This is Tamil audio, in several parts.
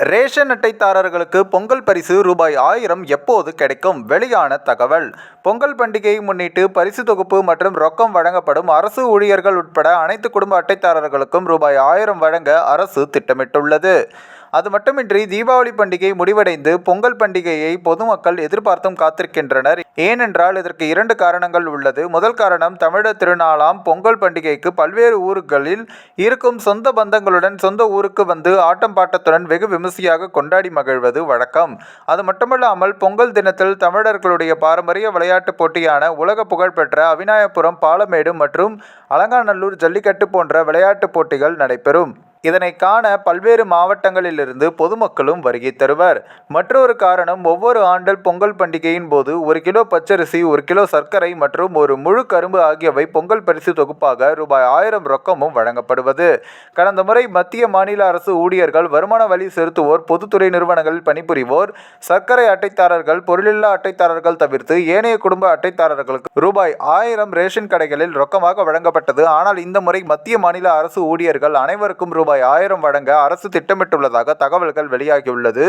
ரேஷன் அட்டைதாரர்களுக்கு பொங்கல் பரிசு ரூபாய் ஆயிரம் எப்போது கிடைக்கும்? வெளியான தகவல். பொங்கல் பண்டிகையை முன்னிட்டு பரிசு தொகுப்பு மற்றும் ரொக்கம் வழங்கப்படும் அரசு ஊழியர்கள் உட்பட அனைத்து குடும்ப அட்டைதாரர்களுக்கும் ரூபாய் ஆயிரம் வழங்க அரசு திட்டமிட்டுள்ளது. அது மட்டுமின்றி தீபாவளி பண்டிகை முடிவடைந்து பொங்கல் பண்டிகையை பொதுமக்கள் எதிர்பார்த்தும் காத்திருக்கின்றனர். ஏனென்றால் இதற்கு இரண்டு காரணங்கள் உள்ளது. முதல் காரணம் தமிழர் திருநாளாம் பொங்கல் பண்டிகைக்கு பல்வேறு ஊர்களில் இருக்கும் சொந்த பந்தங்களுடன் சொந்த ஊருக்கு வந்து ஆட்டம் பாட்டத்துடன் வெகு விமர்சையாக கொண்டாடி மகிழ்வது வழக்கம். அது மட்டுமல்லாமல் பொங்கல் தினத்தில் தமிழர்களுடைய பாரம்பரிய விளையாட்டுப் போட்டியான உலக புகழ்பெற்ற அவிநாயபுரம் பாலமேடு மற்றும் அலங்காநல்லூர் ஜல்லிக்கட்டு போன்ற விளையாட்டுப் போட்டிகள் நடைபெறும். இதனை காண பல்வேறு மாவட்டங்களிலிருந்து பொதுமக்களும் வருகை தருவர். மற்றொரு காரணம் ஒவ்வொரு ஆண்டல் பொங்கல் பண்டிகையின் போது ஒரு கிலோ பச்சரிசி ஒரு கிலோ சர்க்கரை மற்றும் ஒரு முழு கரும்பு ஆகியவை பொங்கல் பரிசு தொகுப்பாக ரூபாய் ஆயிரம் ரொக்கமும் வழங்கப்படுவது. கடந்த முறை மத்திய மாநில அரசு ஊழியர்கள் வருமான வரி செலுத்துவோர் பொதுத்துறை நிறுவனங்களில் பணிபுரிவோர் சர்க்கரை அட்டைதாரர்கள் பொருளில்லா அட்டைதாரர்கள் தவிர்த்து ஏனைய குடும்ப அட்டைதாரர்களுக்கு ரூபாய் ஆயிரம் ரேஷன் கடைகளில் ரொக்கமாக வழங்கப்பட்டது. ஆனால் இந்த முறை மத்திய மாநில அரசு ஊழியர்கள் அனைவருக்கும் ரூபாய் ரூபாய் ஆயிரம் வழங்க அரசு திட்டமிட்டுள்ளதாக தகவல்கள் வெளியாகியுள்ளது.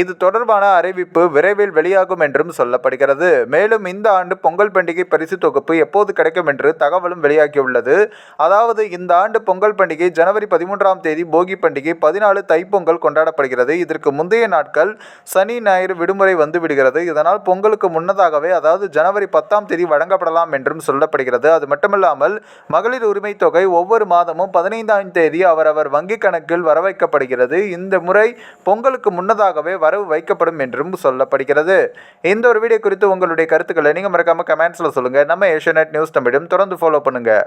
இது தொடர்பான அறிவிப்பு விரைவில் வெளியாகும் என்றும் சொல்லப்படுகிறது. மேலும் இந்த ஆண்டு பொங்கல் பண்டிகை பரிசு தொகுப்பு எப்போது கிடைக்கும் என்று தகவலும் வெளியாகியுள்ளது. அதாவது இந்த ஆண்டு பொங்கல் பண்டிகை ஜனவரி பதிமூன்றாம் தேதி போகி பண்டிகை பதினாலு தைப்பொங்கல் கொண்டாடப்படுகிறது. இதற்கு முந்தைய நாட்கள் சனி ஞாயிறு விடுமுறை வந்து விடுகிறது. இதனால் பொங்கலுக்கு முன்னதாகவே அதாவது ஜனவரி பத்தாம் தேதி வழங்கப்படலாம் என்றும் சொல்லப்படுகிறது. அது மட்டுமல்லாமல் மகளிர் உரிமை தொகை ஒவ்வொரு மாதமும் பதினைந்தாம் தேதி அவரவர் வங்கி கணக்கில் வரவைக்கப்படுகிறது. இந்த முறை பொங்கலுக்கு முன்னதாகவே வரவு வைக்கப்படும் என்றும் சொல்லப்படுகிறது. இந்த ஒரு வீடியோ குறித்து உங்களுடைய கருத்துக்களை நீங்கள் மறக்காமல் கமெண்ட்ஸில் சொல்லுங்கள் நம்ம ஏஷியநெட் நியூஸ் தமிழும் தொடர்ந்து ஃபாலோ பண்ணுங்கள்